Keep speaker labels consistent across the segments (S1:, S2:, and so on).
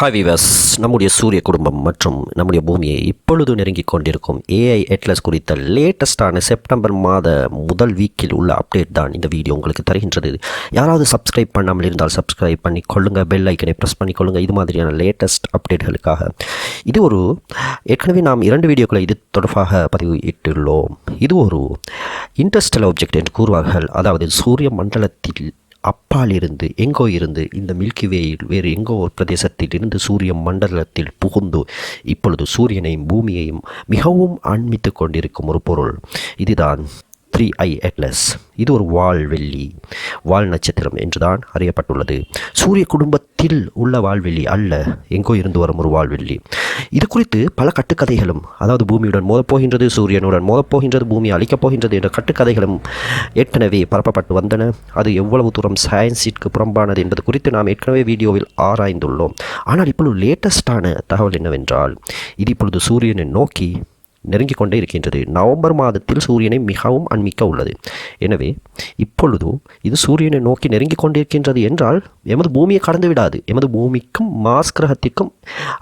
S1: Hi நம்முடைய சூரிய குடும்பம் மற்றும் நம்முடைய பூமியை இப்பொழுது நெருங்கிக் கொண்டிருக்கும் ஏஐ எட்லஸ் குறித்த லேட்டஸ்டான செப்டம்பர் மாத முதல் வீக்கில் உள்ள அப்டேட் தான் இந்த வீடியோ உங்களுக்கு தருகின்றது. யாராவது சப்ஸ்கிரைப் பண்ணாமல் இருந்தால் சப்ஸ்கிரைப் பண்ணி கொள்ளுங்கள் பெல் ஐக்கனை ப்ரெஸ் பண்ணி கொள்ளுங்கள் இது மாதிரியான லேட்டஸ்ட் அப்டேட்களுக்காக இது ஒரு ஏற்கனவே நாம் இரண்டு வீடியோக்களை இது தொடர்பாக பதிவு இட்டுள்ளோம் இது ஒரு இன்ட்ரஸ்டல் ஆப்ஜெக்ட் என்று கூறுவார்கள். அதாவது சூரிய மண்டலத்தில் அப்பால் இருந்து எங்கோ இருந்து இந்த மில்கி வேயில் வேறு எங்கோ ஒரு பிரதேசத்தில் இருந்து சூரிய மண்டலத்தில் புகுந்து இப்பொழுது சூரியனையும் பூமியையும் மிகவும் அண்மித்து கொண்டிருக்கும் ஒரு பொருள். இதுதான் த்ரீ ஐ அட்லஸ் இது ஒரு வால்வெள்ளி வால் நட்சத்திரம் என்றுதான் அறியப்பட்டுள்ளது. சூரிய குடும்பத்தில் உள்ள வால்வெள்ளி அல்ல. எங்கோ இருந்து வரும் ஒரு வால்வெள்ளி இது குறித்து பல கட்டுக்கதைகளும் அதாவது பூமியுடன் மோதப்போகின்றது சூரியனுடன் மோதப்போகின்றது பூமி அழிக்கப் போகின்றது என்ற கட்டுக்கதைகளும் ஏற்கனவே பரப்பப்பட்டு வந்தன. அது எவ்வளவு தூரம் சயின்ஸிற்கு புறம்பானது என்பது குறித்து நாம் ஏற்கனவே வீடியோவில் ஆராய்ந்துள்ளோம். ஆனால் இப்பொழுது லேட்டஸ்டான தகவல் என்னவென்றால் இது இப்பொழுது சூரியனை நோக்கி நெருங்கிக் கொண்டே இருக்கின்றது. நவம்பர் மாதத்தில் சூரியனை மிகவும் அண்மிக்க உள்ளது. எனவே இப்பொழுதோ இது சூரியனை நோக்கி நெருங்கிக் கொண்டிருக்கின்றது என்றால் எமது பூமியை கடந்து விடாது. எமது பூமிக்கும் மாஸ் கிரகத்திற்கும்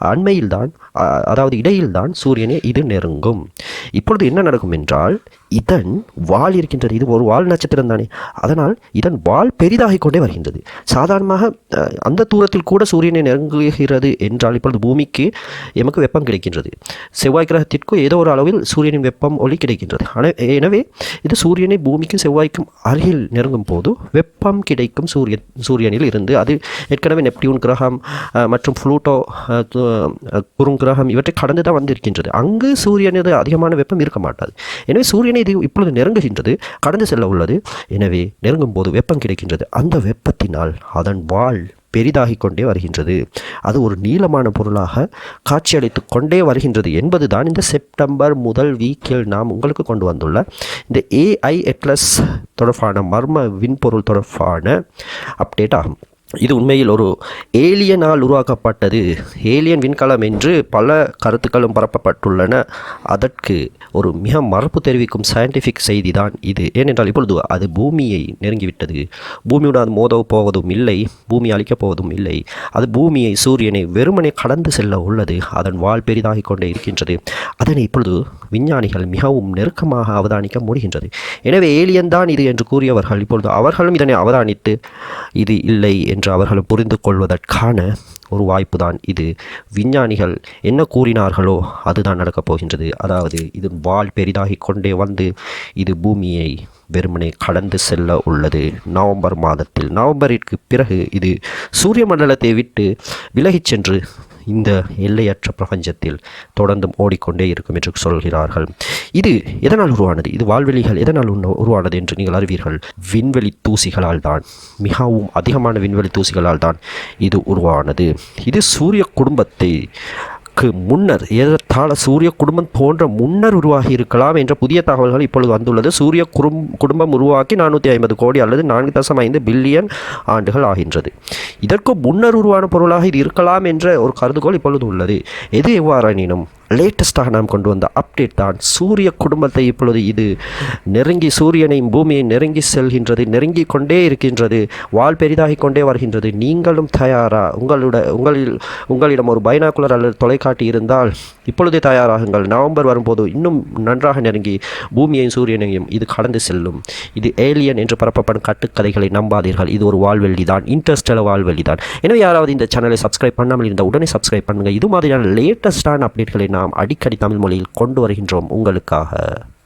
S1: அண்மையில்தான் அ- அதாவது இடையில்தான் சூரியனை இது நெருங்கும். இப்பொழுது என்ன நடக்கும் என்றால் இதன் வால் இருக்கின்றது. இது ஒரு வால் நட்சத்திரம் தானே. அதனால் இதன் வால் பெரிதாகிக் கொண்டே வருகின்றது. சாதாரணமாக அந்த தூரத்தில் கூட சூரியனை நெருங்குகிறது என்றால் இப்பொழுது பூமிக்கு எமக்கு வெப்பம் கிடைக்கின்றது. செவ்வாய் கிரகத்திற்கு ஏதோ ஒரு அளவில் சூரியனின் வெப்பம் ஒளி கிடைக்கின்றது. ஆனா- எனவே இது சூரியனை பூமிக்கும் செவ்வாய்க்கும் அருகில் நெருங்கும் போது வெப்பம் கிடைக்கும் சூரிய சூரியனில் இருந்து. அது ஏற்கனவே நெப்டியூன் கிரகம் மற்றும் ஃப்ளூட்டோ குறுங்கிரகம் இவற்றை கடந்து தான் வந்திருக்கின்றது. அங்கு சூரியனது அதிகமான வெப்பம் இருக்க மாட்டாது. எனவே சூரியன் மழைநீர் இப்பொழுது நெருங்குகின்றது கடந்து செல்ல உள்ளது. எனவே நெருங்கும் போது வெப்பம் கிடைக்கின்றது. அந்த வெப்பத்தினால் அதன் வாழ் பெரிதாகிக் கொண்டே வருகின்றது. அது ஒரு நீளமான பொருளாக காட்சியளித்து கொண்டே வருகின்றது என்பதுதான் இந்த செப்டம்பர் முதல் வீக்கில் நாம் உங்களுக்கு கொண்டு வந்துள்ள இந்த ஏஐ எட்லஸ் தொடர்பான மர்ம விண்பொருள் தொடர்பான அப்டேட் ஆகும். இது உண்மையில் ஒரு ஏலியனால் உருவாக்கப்பட்டது. ஏலியன் விண்கலம் என்று பல கருத்துக்களும் பரப்பப்பட்டுள்ளன. அதற்கு ஒரு மிக மறுப்பு தெரிவிக்கும் சயின்டிஃபிக் செய்தி தான் இது. ஏனென்றால் இப்பொழுது அது பூமியை நெருங்கிவிட்டது. பூமியுடன் அது மோத போவதும் இல்லை பூமி அழிக்கப் போவதும் இல்லை. அது பூமியை சூரியனை வெறுமனே கடந்து செல்ல உள்ளது. அதன் வாழ் பெரிதாகிக் கொண்டே இருக்கின்றது. அதனை இப்பொழுது விஞ்ஞானிகள் மிகவும் நெருக்கமாக அவதானிக்க முடிகின்றது. எனவே ஏலியன் தான் இது என்று கூறியவர்கள் இப்பொழுது அவர்களும் இதனை அவதானித்து இது இல்லை என்று அவர்கள் புரிந்து கொள்வதற்கான ஒரு வாய்ப்பு தான் இது. விஞ்ஞானிகள் என்ன கூறினார்களோ அதுதான் நடக்கப் போகின்றது. அதாவது இது வால் பெரிதாகிக் கொண்டே வந்து இது பூமியை வெறுமனே கடந்து செல்ல உள்ளது. நவம்பர் மாதத்தில் நவம்பரிற்கு பிறகு இது சூரிய மண்டலத்தை விட்டு விலகிச் சென்று இந்த எல்லையற்ற பிரபஞ்சத்தில் தொடர்ந்தும் ஓடிக்கொண்டே இருக்கும் என்று சொல்கிறார்கள். இது எதனால் உருவானது? இது வால்வெளிகள் எதனால் உருவானது என்று நீங்கள் அறிவீர்கள்? விண்வெளி தூசிகளால் தான். மிகவும் அதிகமான விண்வெளி தூசிகளால் தான் இது உருவானது. இது சூரிய குடும்பத்தை முன்னர் ஏறத்தாழ சூரிய குடும்பம் போன்ற முன்னர் உருவாகி இருக்கலாம் என்ற புதிய தகவல்கள் இப்பொழுது வந்துள்ளது. சூரிய குடும் குடும்பம் உருவாக்கி நானூற்றி ஐம்பது கோடி அல்லது நான்கு தசம் ஐந்து பில்லியன் ஆண்டுகள் ஆகின்றது. இதற்கு முன்னர் உருவான பொருளாக இது இருக்கலாம் என்ற ஒரு கருதுகோள் இப்பொழுது உள்ளது. எது எவ்வாறெனினும் லேட்டஸ்ட்டாக நாம் கொண்டு வந்த அப்டேட் தான். சூரிய குடும்பத்தை இப்பொழுது இது நெருங்கி சூரியனையும் பூமியை நெருங்கி செல்கின்றது நெருங்கி கொண்டே இருக்கின்றது வால் பெரிதாகி கொண்டே வருகின்றது. நீங்களும் தயாரா? உங்களோட உங்களில் உங்களிடம் ஒரு பைனாக்குலர் அல்லது தொலைக்காட்டி இருந்தால் இப்பொழுதே தயாராகுங்கள். நவம்பர் வரும்போது இன்னும் நன்றாக நெருங்கி பூமியையும் சூரியனையும் இது கடந்து செல்லும். இது ஏலியன் என்று பரப்பப்படும் கட்டுக்கதைகளை நம்பாதீர்கள். இது ஒரு வால்வெள்ளி தான் இன்ட்ரெஸ்டல வால்வெள்ளி தான் எனவே யாராவது இந்த சேனலை சப்ஸ்கிரைப் பண்ணாமல் இருந்தால் உடனே சப்ஸ்கிரைப் பண்ணுங்கள் இது மாதிரியான லேட்டஸ்டான அப்டேட்களை நாம் அடிக்கடி தமிழ் மொழியில் கொண்டு வருகின்றோம் உங்களுக்காக.